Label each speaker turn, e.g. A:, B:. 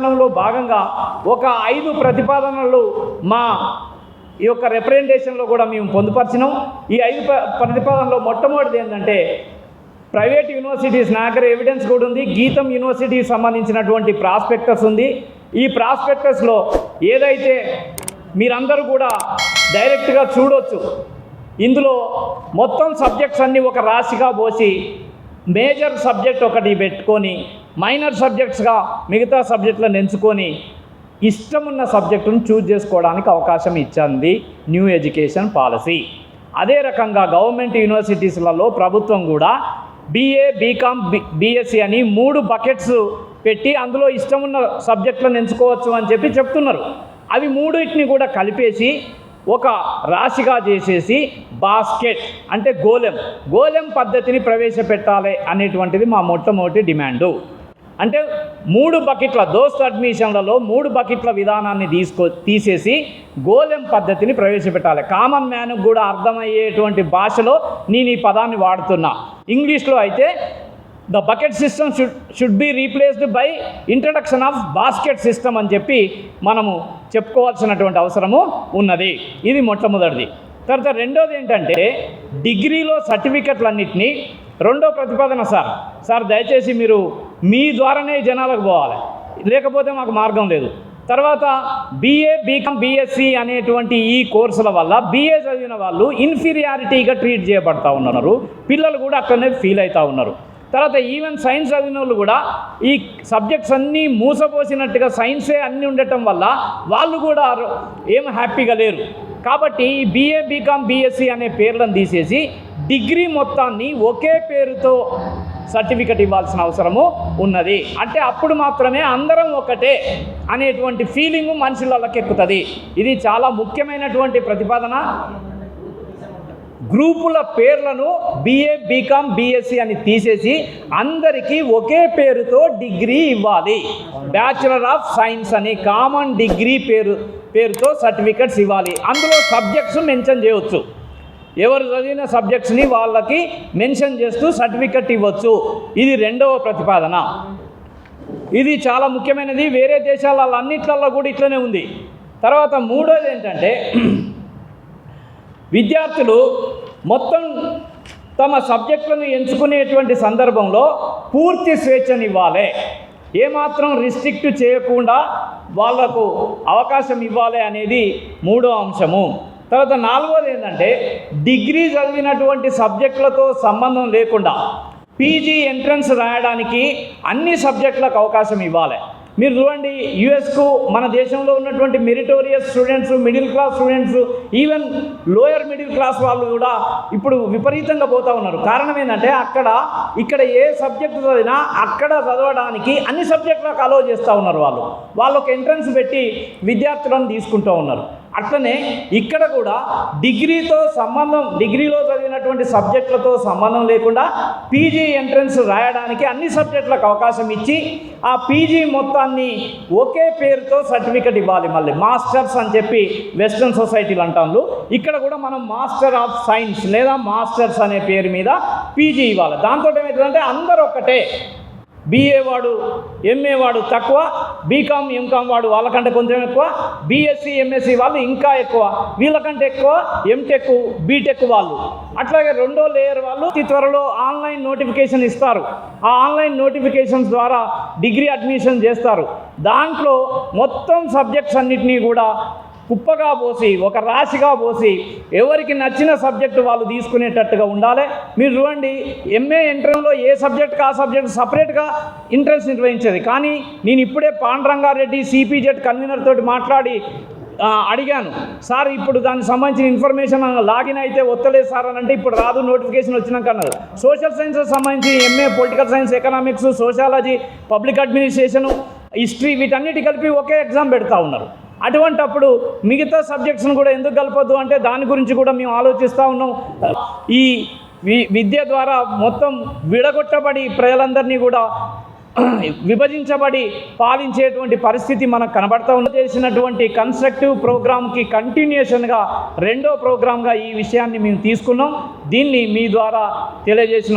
A: విధానంలో భాగంగా ఒక ఐదు ప్రతిపాదనలు మా ఈ యొక్క రిప్రజెంటేషన్లో కూడా మేము పొందుపరిచినాం. ఈ ఐదు ప్రతిపాదనలో మొట్టమొదటిది ఏంటంటే ప్రైవేట్ యూనివర్సిటీస్ నా దగ్గర ఎవిడెన్స్ కూడా ఉంది. గీతం యూనివర్సిటీకి సంబంధించినటువంటి ప్రాస్పెక్టస్ ఉంది. ఈ ప్రాస్పెక్టస్లో ఏదైతే మీరందరూ కూడా డైరెక్ట్గా చూడొచ్చు ఇందులో మొత్తం సబ్జెక్ట్స్ అన్నీ ఒక రాశిగా పోసి మేజర్ సబ్జెక్ట్ ఒకటి పెట్టుకొని మైనర్ సబ్జెక్ట్స్గా మిగతా సబ్జెక్టులను ఎంచుకొని ఇష్టమున్న సబ్జెక్టును చూజ్ చేసుకోవడానికి అవకాశం ఇచ్చింది న్యూ ఎడ్యుకేషన్ పాలసీ. అదే రకంగా గవర్నమెంట్ యూనివర్సిటీస్లలో ప్రభుత్వం కూడా బీఏ బీకామ్ బి బీఎస్సీ అని మూడు బకెట్స్ పెట్టి అందులో ఇష్టమున్న సబ్జెక్టులను ఎంచుకోవచ్చు అని చెప్పి చెప్తున్నారు. అవి మూడింటిని కూడా కలిపేసి ఒక రాశిగా చేసేసి బాస్కెట్ అంటే గోలెం. గోలెం పద్ధతిని ప్రవేశపెట్టాలి అనేటువంటిది మా మొట్టమొదటి డిమాండు. అంటే మూడు బకెట్ల దోస్త్ అడ్మిషన్లలో మూడు బకెట్ల విధానాన్ని తీసుకో తీసేసి గోలెం పద్ధతిని ప్రవేశపెట్టాలి. కామన్ మ్యాన్కు కూడా అర్థమయ్యేటువంటి భాషలో నేను ఈ పదాన్ని వాడుతున్నా. ఇంగ్లీష్లో అయితే the bucket system should should be replaced by introduction of basket system అని చెప్పి మనము చెప్పుకోవాల్సినటువంటి అవసరము ఉన్నది. ఇది మొట్టమొదటిది. తర్వాత రెండోది ఏంటంటే డిగ్రీలో సర్టిఫికెట్లన్నింటినీ రెండో ప్రతిపాదన సార్. సార్ దయచేసి మీరు మీ ద్వారానే జనాలకు పోవాలి. లేకపోతే మాకు మార్గం లేదు. తర్వాత బీఏ బీకామ్ బీఎస్సీ అనేటువంటి ఈ కోర్సుల వల్ల బీఏ చదివిన వాళ్ళు ఇన్ఫీరియారిటీగా ట్రీట్ చేయబడతా ఉన్నారు. పిల్లలు కూడా అక్కడనే ఫీల్ అవుతూ ఉన్నారు. తర్వాత ఈవెన్ సైన్స్ చదివిన వాళ్ళు కూడా ఈ సబ్జెక్ట్స్ అన్నీ మూసపోసినట్టుగా సైన్సే అన్నీ ఉండటం వల్ల వాళ్ళు కూడా ఏం హ్యాపీగా లేరు. కాబట్టి ఈ బీఏ బీకామ్ బీఎస్సీ అనే పేర్లను తీసేసి డిగ్రీ మొత్తాన్ని ఒకే పేరుతో సర్టిఫికెట్ ఇవ్వాల్సిన అవసరము ఉన్నది. అంటే అప్పుడు మాత్రమే అందరం ఒకటే అనేటువంటి ఫీలింగు మనుషులకి ఎక్కుతుంది. ఇది చాలా ముఖ్యమైనటువంటి ప్రతిపాదన. గ్రూపుల పేర్లను బీఏ బీకామ్ బీఎస్సీ అని తీసేసి అందరికీ ఒకే పేరుతో డిగ్రీ ఇవ్వాలి. బ్యాచులర్ ఆఫ్ సైన్స్ అని కామన్ డిగ్రీ పేరు పేరుతో సర్టిఫికెట్స్ ఇవ్వాలి. అందులో సబ్జెక్ట్స్ మెన్షన్ చేయవచ్చు ఎవరు చదివిన సబ్జెక్ట్స్ని వాళ్ళకి మెన్షన్ చేస్తూ సర్టిఫికెట్ ఇవ్వచ్చు. ఇది రెండవ ప్రతిపాదన. ఇది చాలా ముఖ్యమైనది. వేరే దేశాలలో అన్నిట్లలో కూడా ఇట్లనే ఉంది. తర్వాత మూడోది ఏంటంటే విద్యార్థులు మొత్తం తమ సబ్జెక్టులను ఎంచుకునేటువంటి సందర్భంలో పూర్తి స్వేచ్ఛనివ్వాలి. ఏమాత్రం రిస్ట్రిక్ట్ చేయకుండా వాళ్ళకు అవకాశం ఇవ్వాలి అనేది మూడో అంశము. తర్వాత నాలుగోది ఏంటంటే డిగ్రీ చదివినటువంటి సబ్జెక్టులతో సంబంధం లేకుండా పీజీ ఎంట్రన్స్ రాయడానికి అన్ని సబ్జెక్టులకు అవకాశం ఇవ్వాలి. మీరు చూడండి యుఎస్కు మన దేశంలో ఉన్నటువంటి meritorious students middle class students even lower middle class వాళ్ళు కూడా ఇప్పుడు విపరీతంగా పోతూ ఉన్నారు. కారణం ఏంటంటే అక్కడ ఇక్కడ ఏ సబ్జెక్ట్ చదివినా అక్కడ చదవడానికి అన్ని సబ్జెక్టులకు అలో చేస్తూ ఉన్నారు వాళ్ళు. వాళ్ళొక ఎంట్రన్స్ పెట్టి విద్యార్థులను తీసుకుంటూ ఉన్నారు. అట్లనే ఇక్కడ కూడా డిగ్రీతో సంబంధం డిగ్రీలో చదివినటువంటి సబ్జెక్టులతో సంబంధం లేకుండా పీజీ ఎంట్రన్స్ రాయడానికి అన్ని సబ్జెక్టులకు అవకాశం ఇచ్చి ఆ పీజీ మొత్తాన్ని ఒకే పేరుతో సర్టిఫికెట్ ఇవ్వాలి మళ్ళీ. మాస్టర్స్ అని చెప్పి వెస్ట్రన్ సొసైటీలు అంటాను ఇక్కడ కూడా మనం మాస్టర్ ఆఫ్ సైన్స్ లేదా మాస్టర్స్ అనే పేరు మీద పీజీ ఇవ్వాలి. దాంతో ఏమవుతుందంటే అందరూ ఒక్కటే బీఏ వాడు ఎంఏ వాడు తక్కువ బీకామ్ ఎంకామ్ వాడు వాళ్ళకంటే కొంచెం ఎక్కువ బీఎస్సీ ఎంఎస్సీ వాళ్ళు ఇంకా ఎక్కువ. వీళ్ళకంటే ఎక్కువ ఎంటెక్ బీటెక్ వాళ్ళు. అట్లాగే రెండో లేయర్ వాళ్ళు అతి త్వరలో ఆన్లైన్ నోటిఫికేషన్ ఇస్తారు. ఆ ఆన్లైన్ నోటిఫికేషన్స్ ద్వారా డిగ్రీ అడ్మిషన్ చేస్తారు. దాంట్లో మొత్తం సబ్జెక్ట్స్ అన్నిటినీ కూడా కుప్పగా పోసి ఒక రాశిగా పోసి ఎవరికి నచ్చిన సబ్జెక్టు వాళ్ళు తీసుకునేటట్టుగా ఉండాలి. మీరు చూడండి ఎంఏ ఎంట్రన్లో ఏ సబ్జెక్ట్కి ఆ సబ్జెక్ట్ సపరేట్గా ఇంట్రెన్స్ నిర్వహించేది. కానీ నేను ఇప్పుడే పాండ్రంగారెడ్డి సిపిజెడ్ కన్వీనర్ తోటి మాట్లాడి అడిగాను. సార్ ఇప్పుడు దానికి సంబంధించిన ఇన్ఫర్మేషన్ లాగిన్ అయితే వస్తలేదు సార్ అని అంటే ఇప్పుడు రాదు నోటిఫికేషన్ వచ్చినాక అన్నారు. సోషల్ సైన్సెస్ సంబంధించి MA political science economics sociology public administration history వీటన్నిటి కలిపి ఒకే ఎగ్జామ్ పెడతా ఉన్నారు అటువంటప్పుడు మిగతా సబ్జెక్ట్స్ను కూడా ఎందుకు కలపద్దు? అంటే దాని గురించి కూడా మేము ఆలోచిస్తూ ఉన్నాం. ఈ వి- విద్య ద్వారా మొత్తం విడగొట్టబడి ప్రజలందరినీ కూడా విభజించబడి పాలించేటువంటి పరిస్థితి మనకు కనబడతా ఉన్న చేసినటువంటి కన్స్ట్రక్టివ్ ప్రోగ్రామ్కి కంటిన్యూషన్గా రెండో ప్రోగ్రామ్గా ఈ విషయాన్ని మేము తీసుకున్నాం. దీన్ని మీ ద్వారా తెలియజేసిన